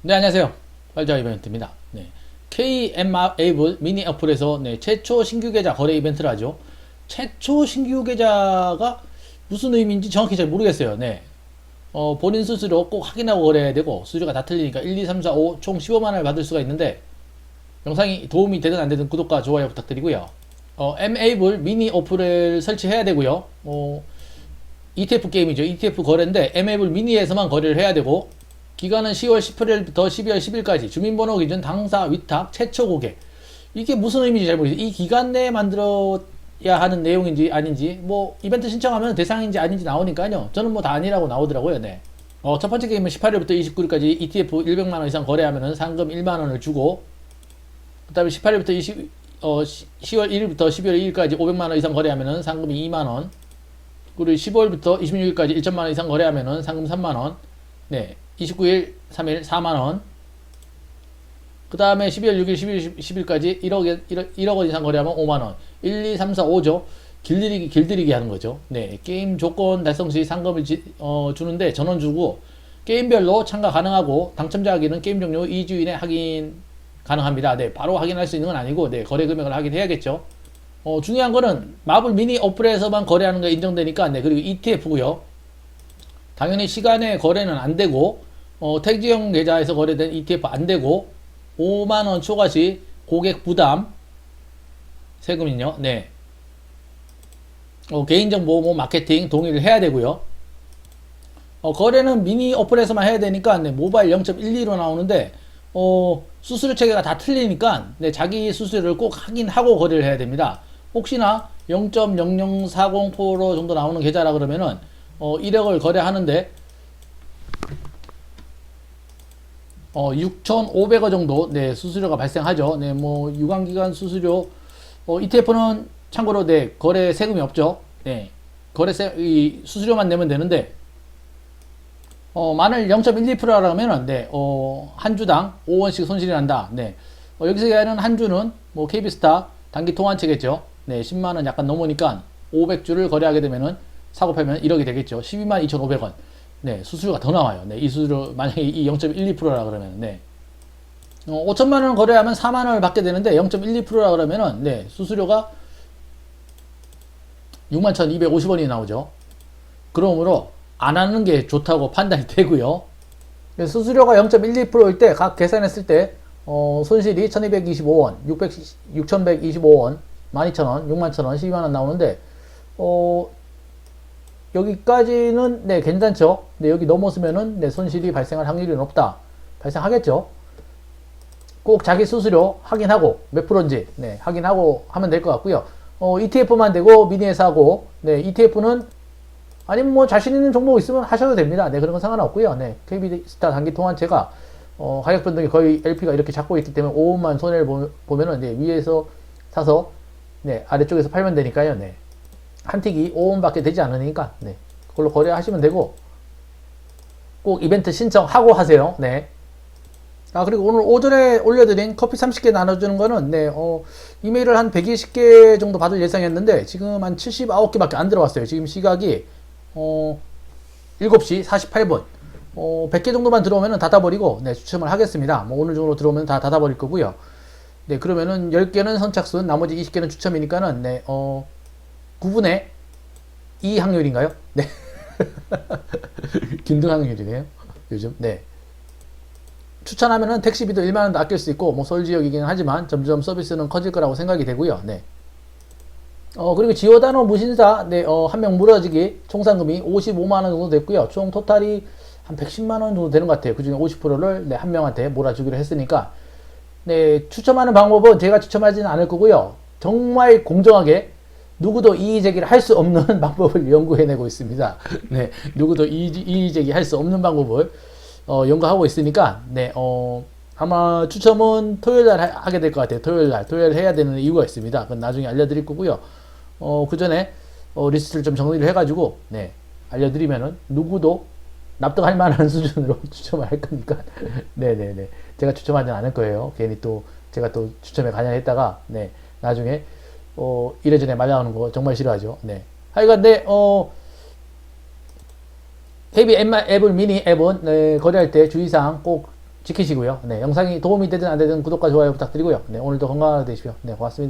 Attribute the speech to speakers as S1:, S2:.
S1: 네, 안녕하세요. 빨자 이벤트입니다. 네. 앱을 미니 어플에서 네, 최초 신규 계좌 거래 이벤트를 하죠. 최초 신규 계좌가 무슨 의미인지 정확히 잘 모르겠어요. 네. 어, 본인 스스로 꼭 확인하고 거래해야 되고, 수수료가 다 틀리니까 1, 2, 3, 4, 5, 총 15만원을 받을 수가 있는데, 영상이 도움이 되든 안 되든 구독과 좋아요 부탁드리고요. 어, M-앱을 미니 어플을 설치해야 되고요. 어, ETF 게임이죠. ETF 거래인데 M-앱을 미니에서만 거래를 해야 되고, 기간은 10월 18일부터 12월 10일까지. 주민번호 기준 당사 위탁 최초 고객. 이게 무슨 의미인지 잘 모르겠어요. 이 기간 내에 만들어야 하는 내용인지 아닌지 뭐 이벤트 신청하면 대상인지 아닌지 나오니까요. 저는 뭐 다 아니라고 나오더라고요. 네. 어, 첫 번째 게임은 18일부터 29일까지 ETF 100만원 이상 거래하면 상금 1만원을 주고 그 다음에 18일부터 20, 어, 10월 1일부터 12월 2일까지 500만원 이상 거래하면 상금이 2만원. 그리고 15일부터 26일까지 1천만원 이상 거래하면 상금 3만원. 네. 29일, 3일 4만원. 그 다음에 12월 6일, 12일, 10일까지 1억, 1억, 1억 원 이상 거래하면 5만원. 1, 2, 3, 4, 5죠. 길들이기, 길들이기 하는 거죠. 네. 게임 조건 달성 시 상금을 지, 어, 주는데 전원 주고, 게임별로 참가 가능하고, 당첨자 확인은 게임 종료 2주 이내 확인 가능합니다. 네. 바로 확인할 수 있는 건 아니고, 네. 거래 금액을 확인해야겠죠. 어, 중요한 거는 마블 미니 어플에서만 거래하는 게 인정되니까, 네. 그리고 ETF고요 당연히 시간에 거래는 안 되고, 어, 택지형 계좌에서 거래된 ETF 안 되고 5만원 초과시 고객 부담 세금은요. 네. 어, 개인정보 뭐 마케팅 동의를 해야 되고요. 어, 거래는 미니 어플에서만 해야 되니까 네, 모바일 0.12로 나오는데 어, 수수료 체계가 다 틀리니까 네, 자기 수수료를 꼭 확인하고 거래를 해야 됩니다. 혹시나 0.0040% 정도 나오는 계좌라 그러면은 어, 1억을 거래하는데 어, 6,500원 정도 네, 수수료가 발생하죠. 네, 뭐 유관기관 수수료 어, ETF는 참고로 네, 거래 세금이 없죠. 네. 거래세 이 수수료만 내면 되는데 어, 만을 0.12%라면은 네, 어, 한 주당 5원씩 손실이 난다. 네. 어, 여기서 얘기하는 한 주는 뭐 KB스타 단기 통환체겠죠. 네, 10만 원 약간 넘으니까 500주를 거래하게 되면은 사고 팔면 1억이 되겠죠. 12만 2,500원. 네, 수수료가 더 나와요. 네, 이 수수료, 만약에 이 0.12%라 그러면, 네. 어, 5천만 원 거래하면 4만 원을 받게 되는데, 0.12%라 그러면은, 네, 수수료가 61,250원이 나오죠. 그러므로, 안 하는 게 좋다고 판단이 되고요. 수수료가 0.12%일 때, 각 계산했을 때, 어, 손실이 1225원, 600, 6125원, 12,000원, 61,000원, 12만원 나오는데, 어, 여기까지는 네 괜찮죠. 네 여기 넘었으면은 네 손실이 발생할 확률이 높다. 발생하겠죠. 꼭 자기 수수료 확인하고 몇 프로인지 네 확인하고 하면 될 것 같고요. 어, ETF만 되고 미니에서 하고 네 ETF는 아니면 뭐 자신 있는 종목 있으면 하셔도 됩니다. 네 그런 건 상관없고요. 네 KB스타 단기 통환체가 어, 가격 변동이 거의 LP가 이렇게 잡고 있기 때문에 5원만 손해를 보 면은 네, 위에서 사서 네 아래쪽에서 팔면 되니까요. 네. 한 틱이 5원밖에 되지 않으니까 네. 그걸로 거래하시면 되고 꼭 이벤트 신청하고 하세요. 네. 아 그리고 오늘 오전에 올려드린 커피 30개 나눠주는 거는 네, 어, 이메일을 한 120개 정도 받을 예상이었는데 지금 한 79개밖에 안 들어왔어요. 지금 시각이 어, 7시 48분 어, 100개 정도만 들어오면 닫아버리고 네, 추첨을 하겠습니다. 뭐 오늘 중으로 들어오면 다 닫아버릴 거고요. 네 그러면은 10개는 선착순 나머지 20개는 추첨이니까는 네, 어, 9분의 2 확률인가요? 네. 균등 확률이네요. 요즘. 네. 추천하면은 택시비도 1만 원도 아낄 수 있고, 뭐 서울 지역이긴 하지만 점점 서비스는 커질 거라고 생각이 되고요. 네. 어, 그리고 지오다노 무신사, 네, 어, 한명 물어지기 총상금이 55만 원 정도 됐고요. 총 토탈이 한 110만 원 정도 되는 것 같아요. 그 중에 50%를 네, 한 명한테 몰아주기로 했으니까. 네, 추첨하는 방법은 제가 추첨하지는 않을 거고요. 정말 공정하게 누구도 이의 제기를 할 수 없는 방법을 연구해내고 있습니다. 네, 누구도 이의 제기 할 수 없는 방법을 어, 연구하고 있으니까 네, 어, 아마 추첨은 토요일 날 하게 될 것 같아요. 토요일 날, 토요일 해야 되는 이유가 있습니다. 그건 나중에 알려드릴 거고요. 어, 그 전에 어, 리스트를 좀 정리를 해가지고 네, 알려드리면은 누구도 납득할 만한 수준으로 추첨을 할 거니까 네네네 제가 추첨하지 않을 거예요. 괜히 또 제가 또 추첨에 관여했다가 네 나중에 어, 이래저래 말려오는 거 정말 싫어하죠. 네. 하여간, 네, 어, KB 앱 미니 앱은 네, 거래할 때 주의사항 꼭 지키시고요. 네, 영상이 도움이 되든 안 되든 구독과 좋아요 부탁드리고요. 네, 오늘도 건강하게 되십시오. 네, 고맙습니다.